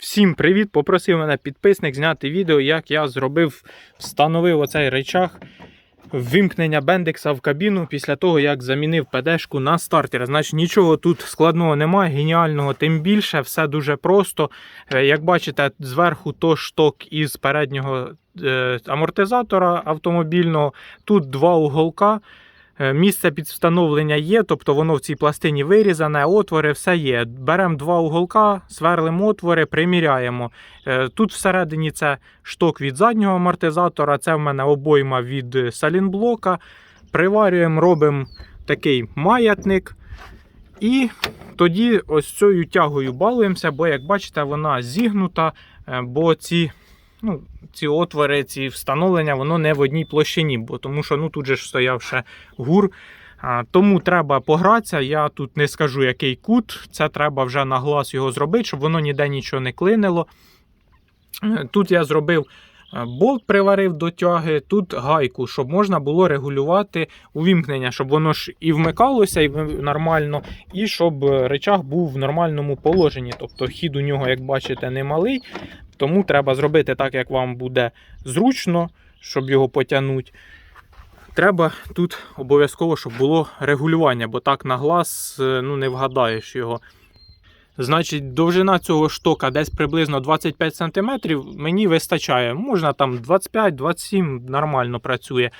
Всім привіт! Попросив мене підписник зняти відео, як я зробив, встановив оцей речах вимкнення бендекса в кабіну після того, як замінив ПДшку на стартер. Значить, нічого тут складного немає, геніального, тим більше, все дуже просто. Е, Як бачите, зверху то шток із переднього е, амортизатора автомобільного. Тут два уголка. Е, Місце під встановлення є, тобто воно в цій пластині вирізане, отвори, все є. Беремо два уголка, сверлимо отвори, приміряємо. Е, Тут всередині це шток від заднього амортизатора, це в мене обойма від салінблока. Приварюємо, робимо такий маятник. І тоді ось цією тягою балуємося, бо, як бачите, вона зігнута, е, бо ці, ну, ці отвори, ці встановлення, воно не в одній площині, бо тому що ну, тут же ж стояв ще гур. А, Тому треба погратися. Я тут не скажу, який кут. Це треба вже на глаз його зробити, щоб воно ніде нічого не клинило. Е, Тут я зробив е, болт, приварив до тяги, тут гайку, щоб можна було регулювати увімкнення, щоб воно ж і вмикалося і нормально, і щоб речах був в нормальному положенні. Тобто хід у нього, як бачите, немалий. Тому треба зробити так, як вам буде зручно, щоб його потягнути. Треба тут обов'язково, щоб було регулювання, бо так на глаз е, ну, не вгадаєш його. Значить, довжина цього штока десь приблизно 25 см мені вистачає. Можна там 25-27 нормально працює.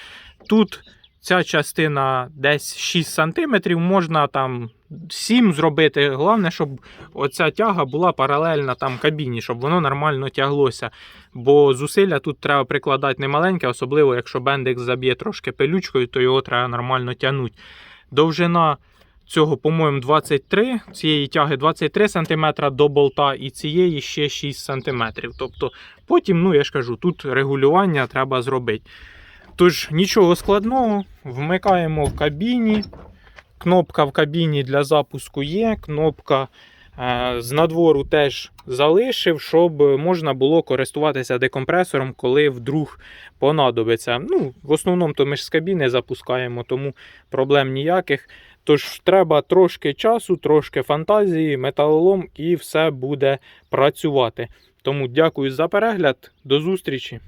Тут ця частина десь 6 см, можна там 7 зробити. Головне, щоб оця тяга була паралельна там кабіні, щоб воно нормально тяглося. Бо зусилля тут треба прикладати немаленьке, особливо якщо бендик заб'є трошки пилючкою, то його треба нормально тягнути. Довжина цього, по-моєму, 23, цієї тяги 23 см до болта і цієї ще 6 см. Тобто потім, ну я ж кажу, тут регулювання треба зробити. Тож нічого складного, вмикаємо в кабіні. Кнопка в кабіні для запуску є. Кнопка е, з надвору теж залишив, щоб можна було користуватися декомпресором, коли вдруг понадобиться. Ну, в основному то ми ж з кабіни запускаємо, тому проблем ніяких. Тож треба трошки часу, трошки фантазії, металолом і все буде працювати. Тому дякую за перегляд. До зустрічі!